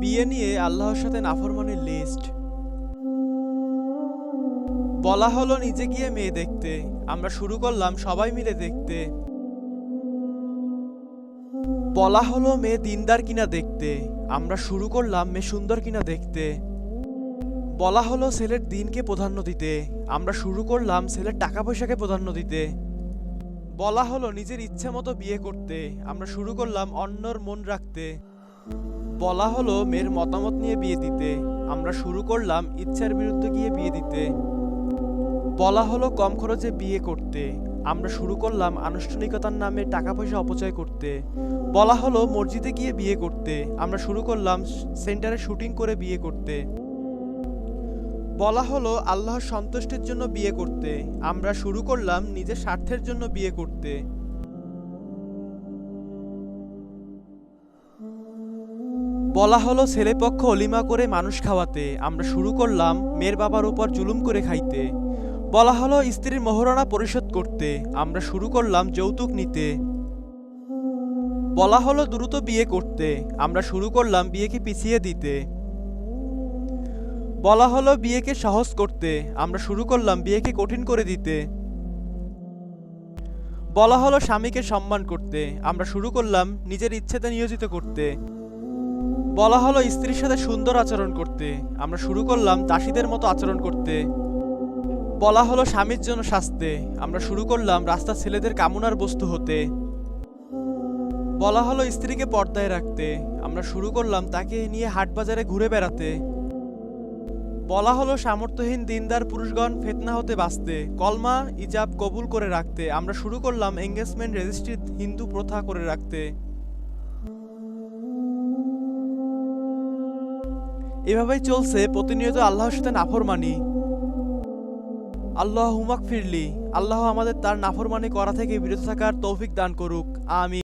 বিয়ে নিয়ে আল্লাহর সাথে নাফরমানের লিস্ট বলা হলো নিজে গিয়ে মেয়ে দেখতে। আমরা শুরু করলাম সবাই মিলে দেখতে। বলা হলো মেয়ে দিনদার কিনা দেখতে। আমরা শুরু করলাম মেয়ে সুন্দর কিনা দেখতে। বলা হলো ছেলের দিনকে প্রাধান্য দিতে। আমরা শুরু করলাম ছেলের টাকা পয়সাকে প্রাধান্য দিতে। বলা হলো নিজের ইচ্ছে মতো বিয়ে করতে। আমরা শুরু করলাম অন্যর মন রাখতে। বলা হলো, মেয়ের মতামত নিয়ে বিয়ে দিতে। আমরা শুরু করলাম ইচ্ছার বিরুদ্ধে গিয়ে বিয়ে দিতে। বলা হলো, কম খরচে বিয়ে করতে। আমরা শুরু করলাম আনুষ্ঠানিকতার নামে টাকা পয়সা অপচয় করতে। বলা হলো, মসজিদে গিয়ে বিয়ে করতে। আমরা শুরু করলাম সেন্টারে শুটিং করে বিয়ে করতে। বলা হলো, আল্লাহর সন্তুষ্টির জন্য বিয়ে করতে। আমরা শুরু করলাম নিজের স্বার্থের জন্য বিয়ে করতে। বলা হলো, ছেলেপক্ষ অলিমা করে মানুষ খাওয়াতে, আমরা শুরু করলাম মেয়ের বাবার উপর জুলুম করে খাইতে। বলা হলো, স্ত্রীর মোহরানা পরিশোধ করতে, আমরা শুরু করলাম যৌতুক নিতে। বলা হলো, দ্রুত বিয়ে করতে, আমরা শুরু করলাম বিয়েকে পিছিয়ে দিতে। বলা হলো, বিয়েকে সহজ করতে, আমরা শুরু করলাম বিয়েকে কঠিন করে দিতে। বলা হলো, স্বামীকে সম্মান করতে, আমরা শুরু করলাম নিজের ইচ্ছেতে নিয়োজিত করতে। বলা হলো, স্ত্রীর সাথে সুন্দর আচরণ করতে। আমরা শুরু করলাম দাসীদের মতো আচরণ করতে। বলা হলো, স্বামীর জন্য শাস্তে আমরা শুরু করলাম রাস্তার ছেলেদের কামনার বস্তু হতে। বলা হলো, স্ত্রীকে পর্দায় রাখতে। আমরা শুরু করলাম তাকে নিয়ে হাট বাজারে ঘুরে বেড়াতে। বলা হলো, সামর্থ্যহীন দিনদার পুরুষগণ ফেতনা হতে বাঁচতে। কলমা, ইজাব কবুল করে রাখতে। আমরা শুরু করলাম এঙ্গেজমেন্ট রেজিস্ট্রি হিন্দু প্রথা করে রাখতে। এভাবেই চলছে, প্রতিনিয়ত আল্লাহর সাথে নাফরমানি। আল্লাহ হুমাক ফিরলি। আল্লাহ আমাদের তার নাফরমানি করা থেকে বিরত থাকার তৌফিক দান করুক। আমি